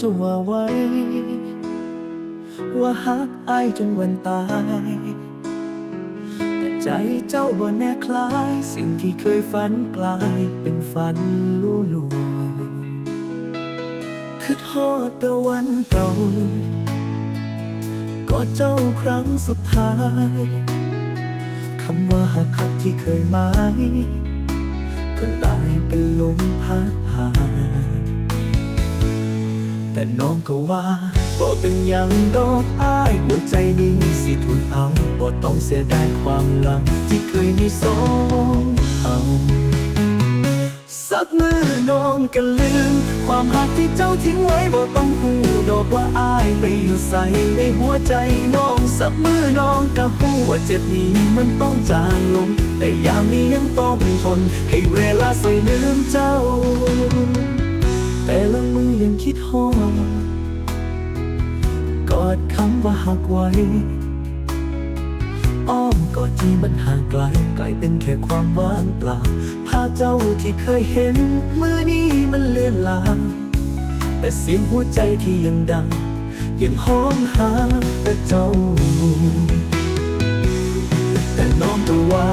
จะว่าไว้ ว่าฮักอายจนวันตาย แต่ใจเจ้าบ่แน่คล้าย สิ่งที่เคยฝันกลายเป็นฝันลู่ลวงคือทอดแต่วันเก่าก็เจ้าครั้งสุดท้ายคำว่าหักคักที่เคยหมายก็กลายเป็นลมพัดผ่าน แต่น้องก็ว่าบ่เป็นยังดอกอ้ายหัวใจนี้สิทุนเอาบ่ต้องเสียดายความหลังที่เคยมีสองเอาสักมือน้องก็ลืม ความหักที่เจ้าทิ้งไว้บ่ต้องหูดอกว่าอ้ายไปอยู่ใส่ในหัวใจน้องสักมือน้องก็หูว่าเจ็บนี้มันต้องจางลง แต่ยามนี้ยังต้องทนให้เวลาใส่ลืมเจ้าำว่าหักไว้ อ้อมกอดที่มันห่างไกลไกลเป็นแค่ความว่างเปล่าภาพเจ้าที่เคยเห็นมือนี้มันเลือนลางแต่เสียงหัวใจที่ยังดัง ยังห้องหาแต่เจ้า แต่น้องก็ว่า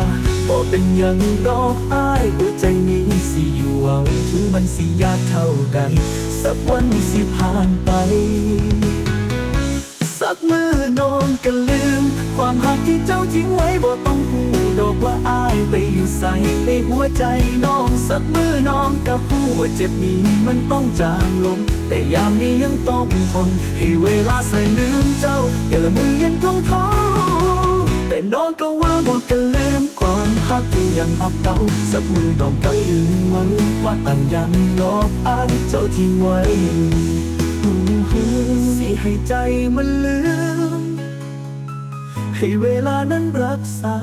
บอกเป็นยังดอกอ้ายหัวใจนี้สิอยู่เอาถึงมันสิยากเท่ากันสักวันสิผ่านไป สักมือนองก็ลืม ความหักที่เจ้าทิ้งไว้บ่ต้องพูดดอกว่าอายไปอยู่ใส่ในหัวใจน้องสักมือน้องก็พูดว่าเจ็บนี้มันต้องจางลง แต่ยามนี้ยังต้องทนให้เวลาใส่ลืมเจ้าแต่ละมือยังต้องท้อแต่น้องก็ว่าบอกกันลืมความหักที่ยังหักเก่าสักมือน้องก็ยืนมันว่าตั้งยังลบอายเจ้าทิ้งไว้ ให้ใจมันลืม ให้เวลานั้นรักษา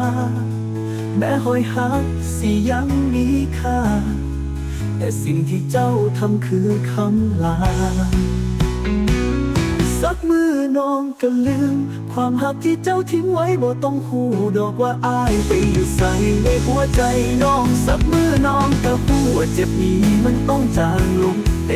แม้หอยหักสิยังมีค่า แต่สิ่งที่เจ้าทำคือคำลา สักมือน้องก็ลืม ความหักที่เจ้าทิ้งไว้บ่ต้องหูดอกว่าอายไปอยู่ใส่ในหัวใจน้อง สักมือน้องก็หูว่าเจ็บนี้มันต้องจางลงแต่ยามนี้ยัง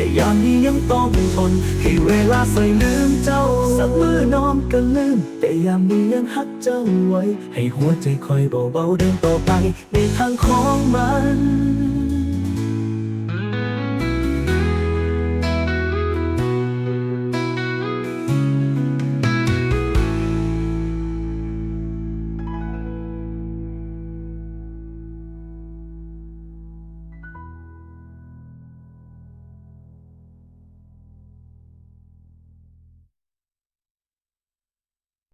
ต้องทนให้เวลาใส่ลืมเจ้า สักมือน้อนก็ลืม แต่ยามนี้ยังฮักเจ้าไว้ ให้หัวใจคอยเบาๆเดินต่อไปในทางของมัน